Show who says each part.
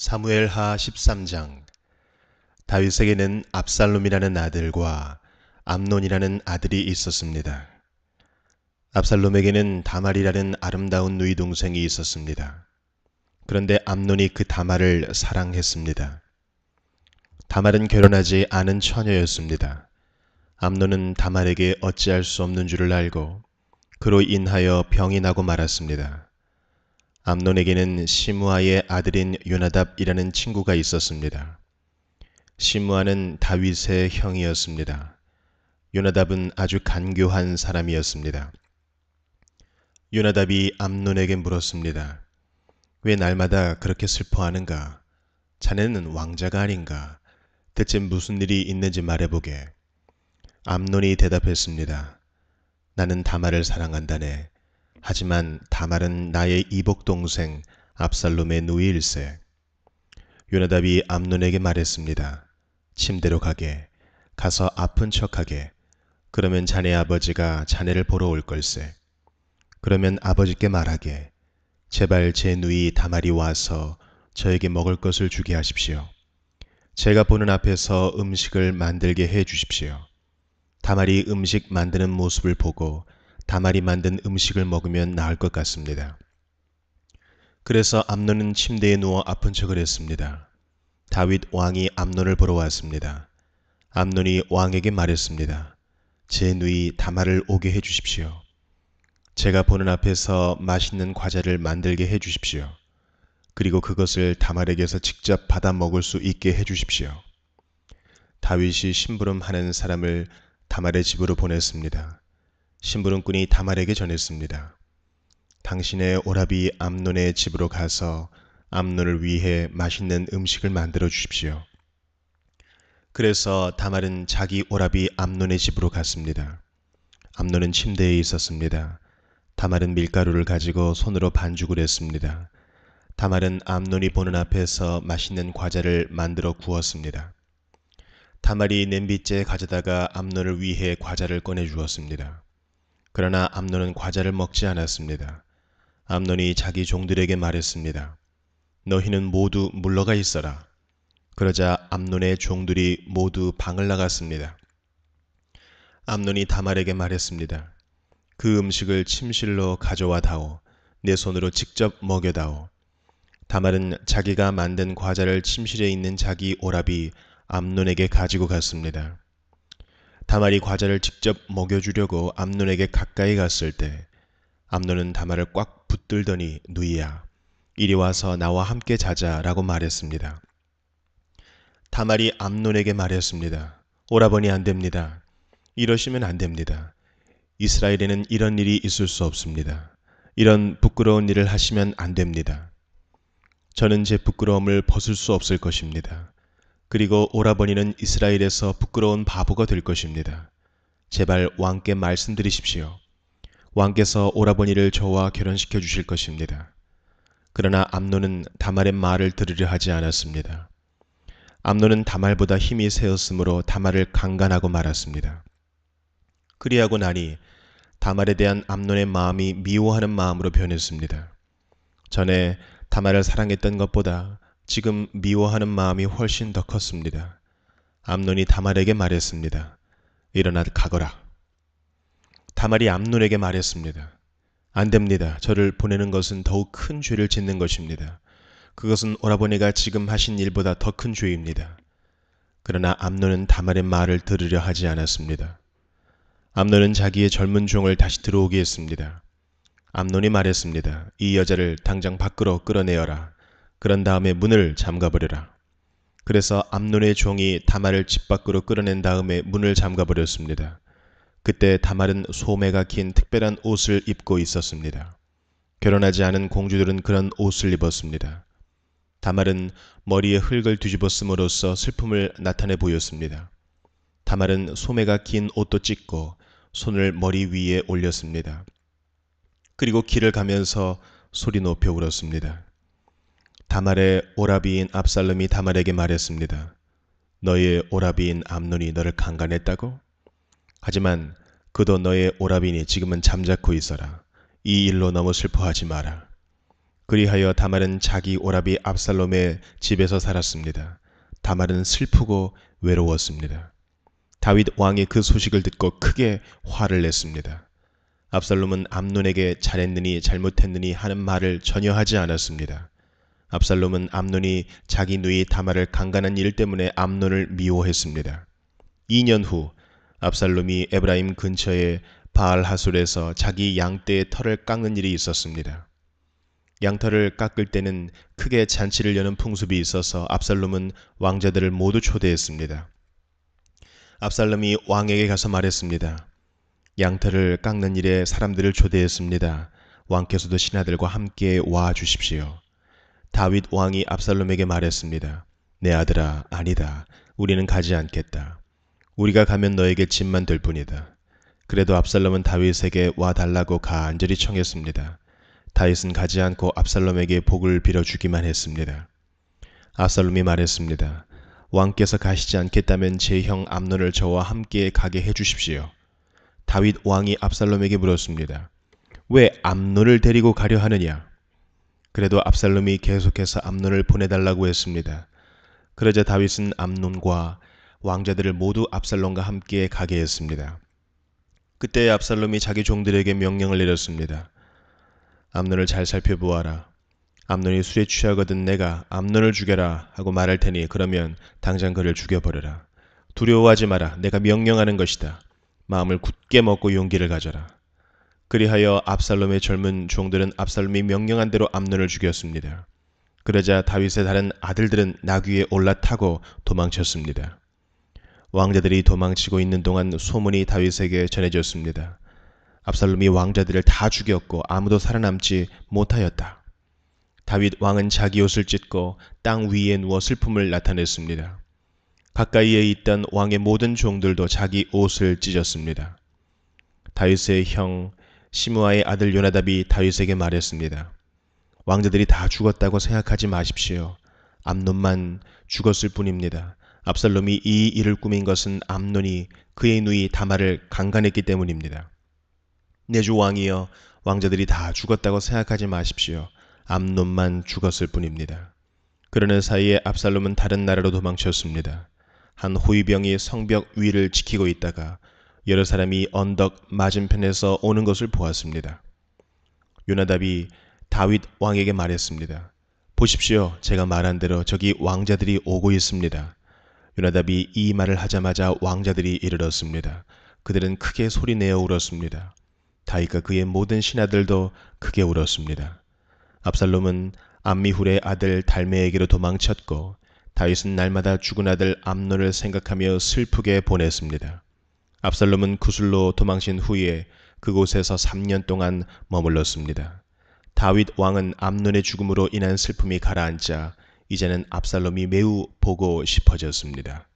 Speaker 1: 사무엘하 13장 다윗에게는 압살롬이라는 아들과 암논이라는 아들이 있었습니다. 압살롬에게는 다말이라는 아름다운 누이 동생이 있었습니다. 그런데 암논이 그 다말을 사랑했습니다. 다말은 결혼하지 않은 처녀였습니다. 암논은 다말에게 어찌할 수 없는 줄을 알고 그로 인하여 병이 나고 말았습니다. 암논에게는 시므아의 아들인 요나답이라는 친구가 있었습니다. 시므아는 다윗의 형이었습니다. 요나답은 아주 간교한 사람이었습니다. 요나답이 암논에게 물었습니다. 왜 날마다 그렇게 슬퍼하는가? 자네는 왕자가 아닌가? 대체 무슨 일이 있는지 말해보게. 암논이 대답했습니다. 나는 다말을 사랑한다네. 하지만 다말은 나의 이복 동생 압살롬의 누이일세. 요나답이 암논에게 말했습니다. 침대로 가게. 가서 아픈 척하게. 그러면 자네 아버지가 자네를 보러 올 걸세. 그러면 아버지께 말하게. 제발 제 누이 다말이 와서 저에게 먹을 것을 주게 하십시오. 제가 보는 앞에서 음식을 만들게 해 주십시오. 다말이 음식 만드는 모습을 보고 다말이 만든 음식을 먹으면 나을 것 같습니다. 그래서 암논은 침대에 누워 아픈 척을 했습니다. 다윗 왕이 암논을 보러 왔습니다. 암논이 왕에게 말했습니다. 제 누이 다말을 오게 해 주십시오. 제가 보는 앞에서 맛있는 과자를 만들게 해 주십시오. 그리고 그것을 다말에게서 직접 받아 먹을 수 있게 해 주십시오. 다윗이 심부름하는 사람을 다말의 집으로 보냈습니다. 심부름꾼이 다말에게 전했습니다. 당신의 오라비 암논의 집으로 가서 암논을 위해 맛있는 음식을 만들어 주십시오. 그래서 다말은 자기 오라비 암논의 집으로 갔습니다. 암논은 침대에 있었습니다. 다말은 밀가루를 가지고 손으로 반죽을 했습니다. 다말은 암논이 보는 앞에서 맛있는 과자를 만들어 구웠습니다. 다말이 냄비째에 가져다가 암논을 위해 과자를 꺼내 주었습니다. 그러나 암논은 과자를 먹지 않았습니다. 암논이 자기 종들에게 말했습니다. 너희는 모두 물러가 있어라. 그러자 암논의 종들이 모두 방을 나갔습니다. 암논이 다말에게 말했습니다. 그 음식을 침실로 가져와 다오. 내 손으로 직접 먹여다오. 다말은 자기가 만든 과자를 침실에 있는 자기 오랍이 암논에게 가지고 갔습니다. 다말이 과자를 직접 먹여주려고 암논에게 가까이 갔을 때 암논은 다말을 꽉 붙들더니 누이야 이리 와서 나와 함께 자자라고 말했습니다. 다말이 암논에게 말했습니다. 오라버니 안 됩니다. 이러시면 안 됩니다. 이스라엘에는 이런 일이 있을 수 없습니다. 이런 부끄러운 일을 하시면 안 됩니다. 저는 제 부끄러움을 벗을 수 없을 것입니다. 그리고 오라버니는 이스라엘에서 부끄러운 바보가 될 것입니다. 제발 왕께 말씀드리십시오. 왕께서 오라버니를 저와 결혼시켜 주실 것입니다. 그러나 암노는 다말의 말을 들으려 하지 않았습니다. 암노는 다말보다 힘이 세었으므로 다말을 강간하고 말았습니다. 그리하고 나니 다말에 대한 암논의 마음이 미워하는 마음으로 변했습니다. 전에 다말을 사랑했던 것보다 지금 미워하는 마음이 훨씬 더 컸습니다. 암논이 다말에게 말했습니다. 일어나 가거라. 다말이 암논에게 말했습니다. 안 됩니다. 저를 보내는 것은 더욱 큰 죄를 짓는 것입니다. 그것은 오라버니가 지금 하신 일보다 더 큰 죄입니다. 그러나 암논은 다말의 말을 들으려 하지 않았습니다. 암논은 자기의 젊은 종을 다시 들어오게 했습니다. 암논이 말했습니다. 이 여자를 당장 밖으로 끌어내어라. 그런 다음에 문을 잠가버려라. 그래서 암논의 종이 다말을 집 밖으로 끌어낸 다음에 문을 잠가버렸습니다. 그때 다말은 소매가 긴 특별한 옷을 입고 있었습니다. 결혼하지 않은 공주들은 그런 옷을 입었습니다. 다말은 머리에 흙을 뒤집어 쓰므로써 슬픔을 나타내 보였습니다. 다말은 소매가 긴 옷도 찢고 손을 머리 위에 올렸습니다. 그리고 길을 가면서 소리 높여 울었습니다. 다말의 오라비인 압살롬이 다말에게 말했습니다. 너의 오라비인 암논이 너를 강간했다고? 하지만 그도 너의 오라비니 지금은 잠자코 있어라. 이 일로 너무 슬퍼하지 마라. 그리하여 다말은 자기 오라비 압살롬의 집에서 살았습니다. 다말은 슬프고 외로웠습니다. 다윗 왕이 그 소식을 듣고 크게 화를 냈습니다. 압살롬은 암논에게 잘했느니 잘못했느니 하는 말을 전혀 하지 않았습니다. 압살롬은 암논이 자기 누이 다말을 강간한 일 때문에 암논을 미워했습니다. 2년 후 압살롬이 에브라임 근처의 바알 하솔에서 자기 양떼의 털을 깎는 일이 있었습니다. 양털을 깎을 때는 크게 잔치를 여는 풍습이 있어서 압살롬은 왕자들을 모두 초대했습니다. 압살롬이 왕에게 가서 말했습니다. 양털을 깎는 일에 사람들을 초대했습니다. 왕께서도 신하들과 함께 와 주십시오. 다윗 왕이 압살롬에게 말했습니다. 내 아들아, 아니다. 우리는 가지 않겠다. 우리가 가면 너에게 짐만 될 뿐이다. 그래도 압살롬은 다윗에게 와 달라고 간절히 청했습니다. 다윗은 가지 않고 압살롬에게 복을 빌어주기만 했습니다. 압살롬이 말했습니다. 왕께서 가시지 않겠다면 제 형 암논을 저와 함께 가게 해주십시오. 다윗 왕이 압살롬에게 물었습니다. 왜 암논을 데리고 가려 하느냐? 그래도 압살롬이 계속해서 암논을 보내달라고 했습니다. 그러자 다윗은 암논과 왕자들을 모두 압살롬과 함께 가게 했습니다. 그때 압살롬이 자기 종들에게 명령을 내렸습니다. 암논을 잘 살펴보아라. 암논이 술에 취하거든 내가 암논을 죽여라 하고 말할 테니 그러면 당장 그를 죽여버려라. 두려워하지 마라. 내가 명령하는 것이다. 마음을 굳게 먹고 용기를 가져라. 그리하여 압살롬의 젊은 종들은 압살롬이 명령한 대로 암논을 죽였습니다. 그러자 다윗의 다른 아들들은 나귀에 올라타고 도망쳤습니다. 왕자들이 도망치고 있는 동안 소문이 다윗에게 전해졌습니다. 압살롬이 왕자들을 다 죽였고 아무도 살아남지 못하였다. 다윗 왕은 자기 옷을 찢고 땅 위에 누워 슬픔을 나타냈습니다. 가까이에 있던 왕의 모든 종들도 자기 옷을 찢었습니다. 다윗의 형 시므아의 아들 요나답이 다윗에게 말했습니다. 왕자들이 다 죽었다고 생각하지 마십시오. 암논만 죽었을 뿐입니다. 압살롬이 이 일을 꾸민 것은 암논이 그의 누이 다말을 강간했기 때문입니다. 내주 왕이여 왕자들이 다 죽었다고 생각하지 마십시오. 암논만 죽었을 뿐입니다. 그러는 사이에 압살롬은 다른 나라로 도망쳤습니다. 한 호위병이 성벽 위를 지키고 있다가 여러 사람이 언덕 맞은편에서 오는 것을 보았습니다. 요나답이 다윗 왕에게 말했습니다. 보십시오. 제가 말한 대로 저기 왕자들이 오고 있습니다. 요나답이 이 말을 하자마자 왕자들이 이르렀습니다. 그들은 크게 소리내어 울었습니다. 다윗과 그의 모든 신하들도 크게 울었습니다. 압살롬은 암미훌의 아들 달메에게로 도망쳤고 다윗은 날마다 죽은 아들 암논을 생각하며 슬프게 보냈습니다. 압살롬은 구슬로 도망친 후에 그곳에서 3년 동안 머물렀습니다. 다윗 왕은 암논의 죽음으로 인한 슬픔이 가라앉자 이제는 압살롬이 매우 보고 싶어졌습니다.